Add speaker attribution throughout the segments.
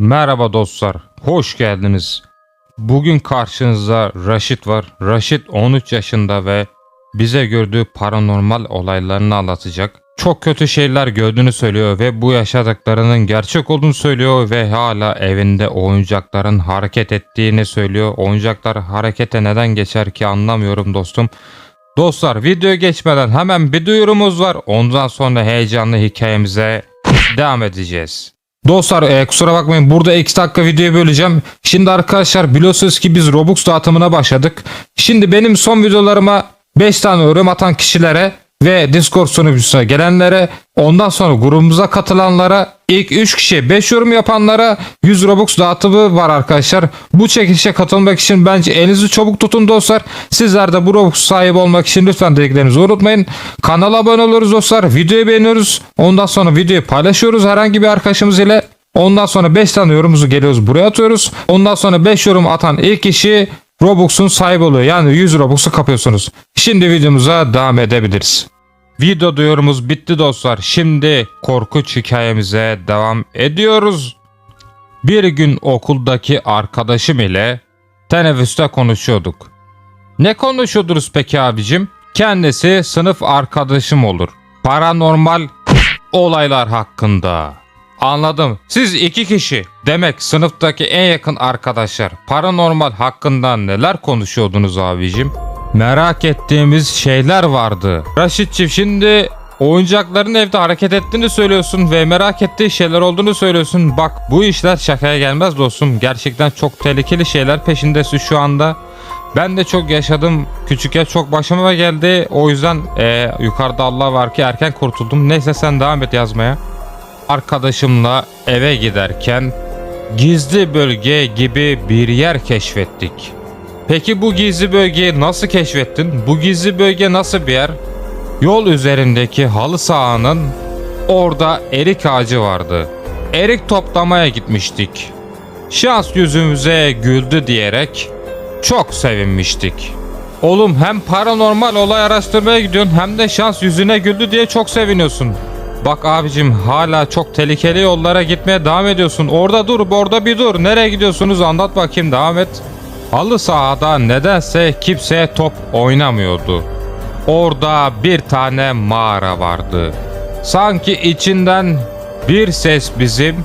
Speaker 1: Merhaba dostlar, hoş geldiniz. Bugün karşınızda Raşit var. Raşit 13 yaşında ve bize gördüğü paranormal olaylarını anlatacak. Çok kötü şeyler gördüğünü söylüyor ve bu yaşadıklarının gerçek olduğunu söylüyor ve hala evinde oyuncakların hareket ettiğini söylüyor. Oyuncaklar harekete neden geçer ki anlamıyorum dostum. Dostlar video geçmeden hemen bir duyurumuz var. Ondan sonra heyecanlı hikayemize devam edeceğiz. Dostlar e, kusura bakmayın burada 2 dakika videoyu böleceğim. Şimdi arkadaşlar biliyorsunuz ki biz Robux dağıtımına başladık. Şimdi benim son videolarıma 5 tane yorum atan kişilere ve Discord sunucusuna gelenlere ondan sonra grubumuza katılanlara ilk 3 kişiye 5 yorum yapanlara 100 Robux dağıtımı var arkadaşlar. Bu çekilişe katılmak için bence elinizi çabuk tutun dostlar. Sizler de bu Robux sahibi olmak için lütfen dediklerinizi unutmayın. Kanala abone oluruz dostlar. Videoyu beğeniyoruz. Ondan sonra videoyu paylaşıyoruz herhangi bir arkadaşımız ile. Ondan sonra 5 tane yorumumuzu geliyoruz buraya atıyoruz. Ondan sonra 5 yorum atan ilk kişi Robux'un sahibi oluyor. Yani 100 Robux'u kapıyorsunuz. Şimdi videomuza devam edebiliriz. Video duyurumuz bitti dostlar. Şimdi korkunç hikayemize devam ediyoruz. Bir gün okuldaki arkadaşım ile teneffüste konuşuyorduk. Ne konuşuyordunuz peki abicim? Kendisi sınıf arkadaşım olur. Paranormal olaylar hakkında. Anladım. Siz iki kişi. Demek sınıftaki en yakın arkadaşlar. Paranormal hakkında neler konuşuyordunuz abicim? Merak ettiğimiz şeyler vardı. Raşitçim şimdi oyuncakların evde hareket ettiğini söylüyorsun ve merak ettiği şeyler olduğunu söylüyorsun. Bak bu işler şakaya gelmez dostum. Gerçekten çok tehlikeli şeyler peşindesin şu anda. Ben de çok yaşadım. Küçükken çok başıma geldi. O yüzden eee, yukarıda Allah var ki erken kurtuldum. Neyse sen devam et yazmaya. Arkadaşımla eve giderken gizli bölge gibi bir yer keşfettik. Peki bu gizli bölgeyi nasıl keşfettin? Bu gizli bölge nasıl bir yer? Yol üzerindeki halı sahanın orada erik ağacı vardı. Erik toplamaya gitmiştik. Şans yüzümüze güldü diyerek çok sevinmiştik. Oğlum hem paranormal olay araştırmaya gidiyorsun hem de şans yüzüne güldü diye çok seviniyorsun. Bak abicim hala çok tehlikeli yollara gitmeye devam ediyorsun. Orada dur orada bir dur. Nereye gidiyorsunuz anlat bakayım devam et. Halı sahada nedense kimse top oynamıyordu. Orada bir tane mağara vardı. Sanki içinden bir ses bizim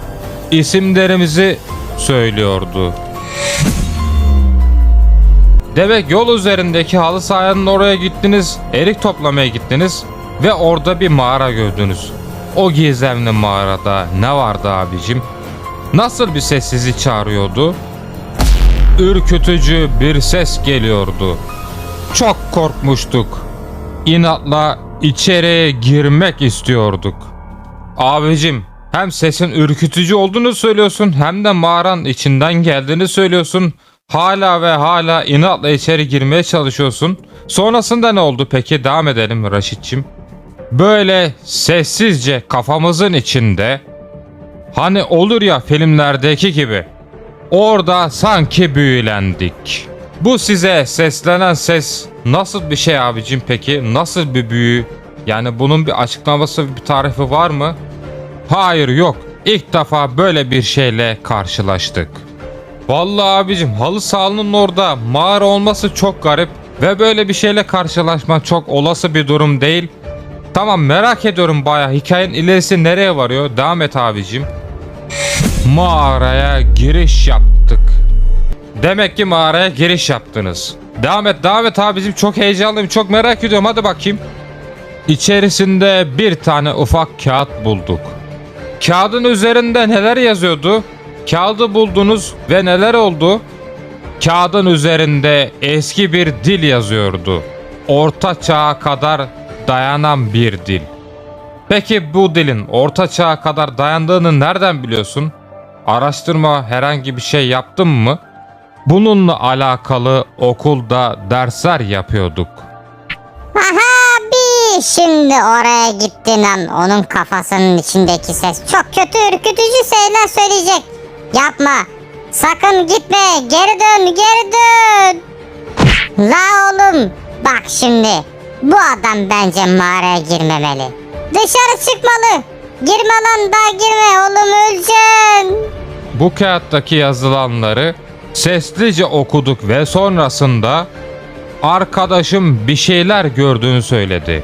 Speaker 1: isimlerimizi söylüyordu. Demek yol üzerindeki halı sahanın oraya gittiniz, erik toplamaya gittiniz ve orada bir mağara gördünüz. O gizemli mağarada ne vardı abicim? Nasıl bir ses sizi çağırıyordu? Ürkütücü bir ses geliyordu. Çok korkmuştuk. İnatla içeriye girmek istiyorduk. Abicim hem sesin ürkütücü olduğunu söylüyorsun hem de mağaranın içinden geldiğini söylüyorsun. Hala ve hala inatla içeri girmeye çalışıyorsun. Sonrasında ne oldu peki? Devam edelim Raşitçim. Böyle sessizce kafamızın içinde hani olur ya filmlerdeki gibi orada sanki büyülendik. Bu size seslenen ses nasıl bir şey abicim peki? Nasıl bir büyü? Yani bunun bir açıklaması, bir tarifi var mı? Hayır yok. İlk defa böyle bir şeyle karşılaştık. Vallahi abicim halı sahanın orada mağara olması çok garip ve böyle bir şeyle karşılaşmak çok olası bir durum değil. Tamam merak ediyorum baya hikayenin ilerisi nereye varıyor? Devam et abicim. Mağaraya giriş yaptık. Demek ki mağaraya giriş yaptınız. Devam et devam et abicim çok heyecanlıyım çok merak ediyorum hadi bakayım. İçerisinde bir tane ufak kağıt bulduk. Kağıdın üzerinde neler yazıyordu? Kağıdı buldunuz ve neler oldu? Kağıdın üzerinde eski bir dil yazıyordu. Orta çağa kadar dayanan bir dil. Peki bu dilin orta çağa kadar dayandığını nereden biliyorsun? Araştırma herhangi bir şey yaptın mı? Bununla alakalı okulda dersler yapıyorduk.
Speaker 2: Aha bir şimdi oraya gittin an onun kafasının içindeki ses çok kötü ürkütücü şeyler söyleyecek. Yapma. Sakın gitme. Geri dön, geri dön. La oğlum. Bak şimdi. Bu adam bence mağaraya girmemeli. Dışarı çıkmalı. Girme lan daha girme oğlum öleceksin.
Speaker 1: bu kağıttaki yazılanları seslice okuduk ve sonrasında arkadaşım bir şeyler gördüğünü söyledi.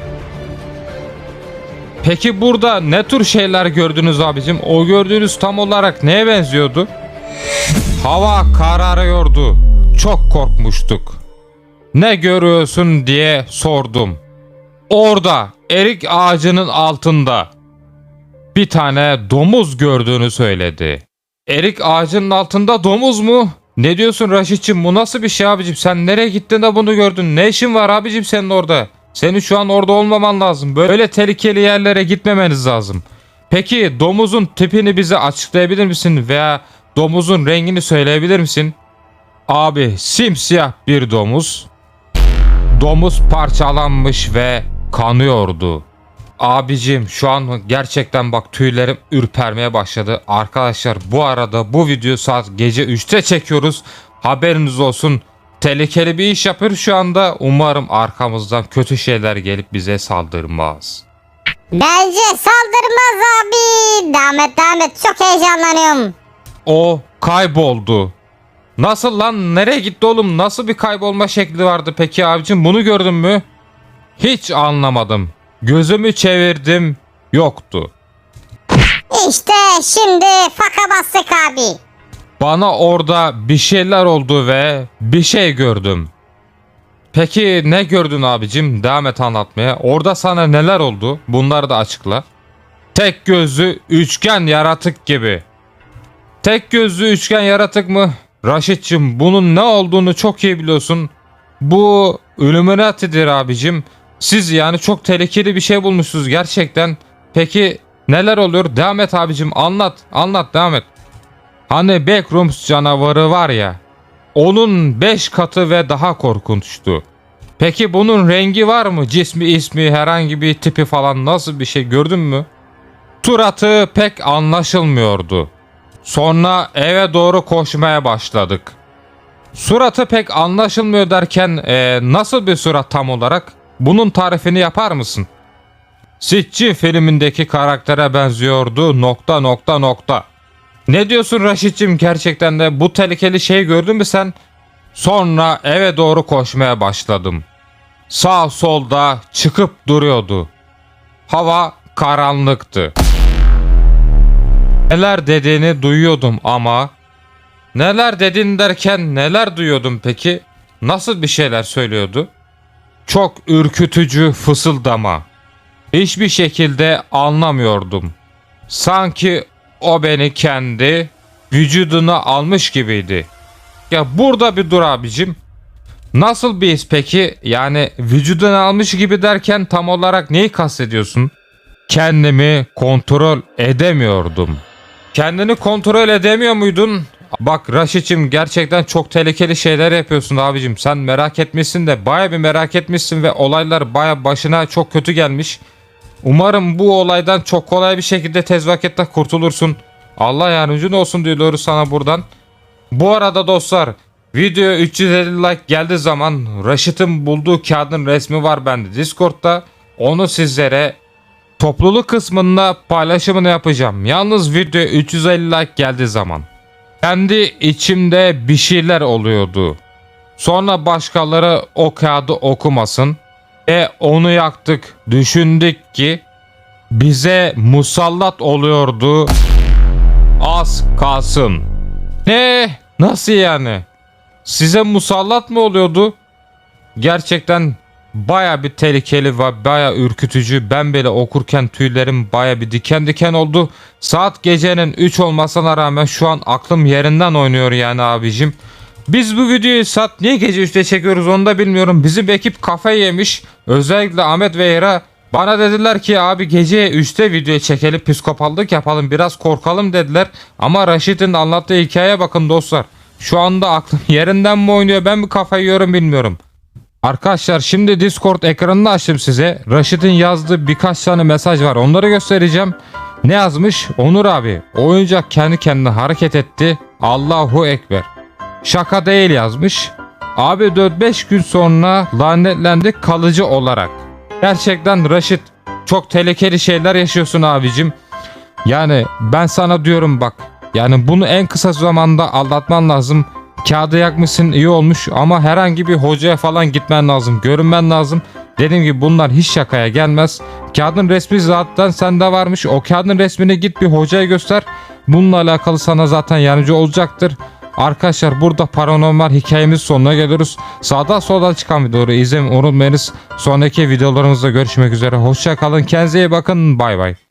Speaker 1: Peki burada ne tür şeyler gördünüz abicim? O gördüğünüz tam olarak neye benziyordu? Hava kararıyordu. Çok korkmuştuk. Ne görüyorsun diye sordum. Orada erik ağacının altında bir tane domuz gördüğünü söyledi. Erik ağacının altında domuz mu? Ne diyorsun Raşit'cim bu nasıl bir şey abicim? Sen nereye gittin de bunu gördün? Ne işin var abicim senin orada? Senin şu an orada olmaman lazım. Böyle tehlikeli yerlere gitmemeniz lazım. Peki domuzun tipini bize açıklayabilir misin? Veya domuzun rengini söyleyebilir misin? Abi simsiyah bir domuz. Domuz parçalanmış ve kanıyordu. Abicim şu an gerçekten bak tüylerim ürpermeye başladı. Arkadaşlar bu arada bu video saat gece 3'te çekiyoruz. Haberiniz olsun. Tehlikeli bir iş yapıyoruz şu anda. Umarım arkamızdan kötü şeyler gelip bize saldırmaz.
Speaker 2: Bence saldırmaz abi. Devam et devam et. Çok heyecanlanıyorum.
Speaker 1: O kayboldu. Nasıl lan? Nereye gitti oğlum? Nasıl bir kaybolma şekli vardı peki abicim? Bunu gördün mü? Hiç anlamadım. Gözümü çevirdim. Yoktu.
Speaker 2: İşte şimdi faka bastık abi.
Speaker 1: Bana orada bir şeyler oldu ve bir şey gördüm. Peki ne gördün abicim? Devam et anlatmaya. Orada sana neler oldu? Bunları da açıkla. Tek gözlü üçgen yaratık gibi. Tek gözlü üçgen yaratık mı? Raşitçim bunun ne olduğunu çok iyi biliyorsun. Bu Illuminati'dir abicim. Siz yani çok tehlikeli bir şey bulmuşsunuz gerçekten. Peki neler oluyor? Devam et abicim anlat. Anlat devam et. Hani Backrooms canavarı var ya. Onun 5 katı ve daha korkunçtu. Peki bunun rengi var mı? Cismi, ismi, herhangi bir tipi falan nasıl bir şey gördün mü? Suratı pek anlaşılmıyordu. Sonra eve doğru koşmaya başladık. Suratı pek anlaşılmıyor derken eee, nasıl bir surat tam olarak? Bunun tarifini yapar mısın? Sitchin filmindeki karaktere benziyordu nokta nokta nokta. Ne diyorsun Raşit'cim gerçekten de bu tehlikeli şey gördün mü sen? Sonra eve doğru koşmaya başladım. Sağ solda çıkıp duruyordu. Hava karanlıktı. Neler dediğini duyuyordum ama neler dedin derken neler duyuyordum peki? Nasıl bir şeyler söylüyordu? Çok ürkütücü fısıldama. Hiçbir şekilde anlamıyordum. Sanki o beni kendi vücuduna almış gibiydi. Ya burada bir dur abicim. Nasıl bir his peki? Yani vücuduna almış gibi derken tam olarak neyi kastediyorsun? Kendimi kontrol edemiyordum. Kendini kontrol edemiyor muydun? Bak Raşit'cim gerçekten çok tehlikeli şeyler yapıyorsun abicim. Sen merak etmişsin de baya bir merak etmişsin ve olaylar baya başına çok kötü gelmiş. Umarım bu olaydan çok kolay bir şekilde tez vakitte kurtulursun. Allah yardımcın olsun diyoruz sana buradan. Bu arada dostlar video 350 like geldiği zaman Raşit'in bulduğu kağıdın resmi var bende Discord'da. Onu sizlere topluluk kısmında paylaşımını yapacağım. Yalnız video 350 like geldiği zaman. Kendi içimde bir şeyler oluyordu. Sonra başkaları o kağıdı okumasın. Ve onu yaktık. Düşündük ki bize musallat oluyordu. Az kalsın. Ne? Nasıl yani? Size musallat mı oluyordu? Gerçekten baya bir tehlikeli ve baya ürkütücü. Ben bile okurken tüylerim baya bir diken diken oldu. Saat gecenin 3 olmasına rağmen şu an aklım yerinden oynuyor yani abicim. Biz bu videoyu saat niye gece 3'te çekiyoruz onu da bilmiyorum. Bizim ekip kafayı yemiş. Özellikle Ahmet ve Hira bana dediler ki abi gece 3'te video çekelim psikopatlık yapalım biraz korkalım dediler. Ama Raşit'in anlattığı hikayeye bakın dostlar. Şu anda aklım yerinden mi oynuyor ben mi kafayı yiyorum bilmiyorum. Arkadaşlar şimdi Discord ekranını açtım size. Raşit'in yazdığı birkaç tane mesaj var. Onları göstereceğim. Ne yazmış? Onur abi. Oyuncak kendi kendine hareket etti. Allahu Ekber. Şaka değil yazmış. Abi 4-5 gün sonra lanetlendik kalıcı olarak. Gerçekten Raşit çok tehlikeli şeyler yaşıyorsun abicim. Yani ben sana diyorum bak Yani bunu en kısa zamanda aldatman lazım. Kağıdı yakmışsın iyi olmuş ama herhangi bir hocaya falan gitmen lazım. Görünmen lazım. Dediğim gibi bunlar hiç şakaya gelmez. Kağıdın resmi zaten sende varmış. O kağıdın resmini git bir hocaya göster. Bununla alakalı sana zaten yardımcı olacaktır. Arkadaşlar burada paranormal hikayemiz sonuna geliyoruz. Sağdan soldan çıkan videoları izlemeyi unutmayınız. Sonraki videolarımızda görüşmek üzere. Hoşça kalın. Kendinize iyi bakın. Bay bay.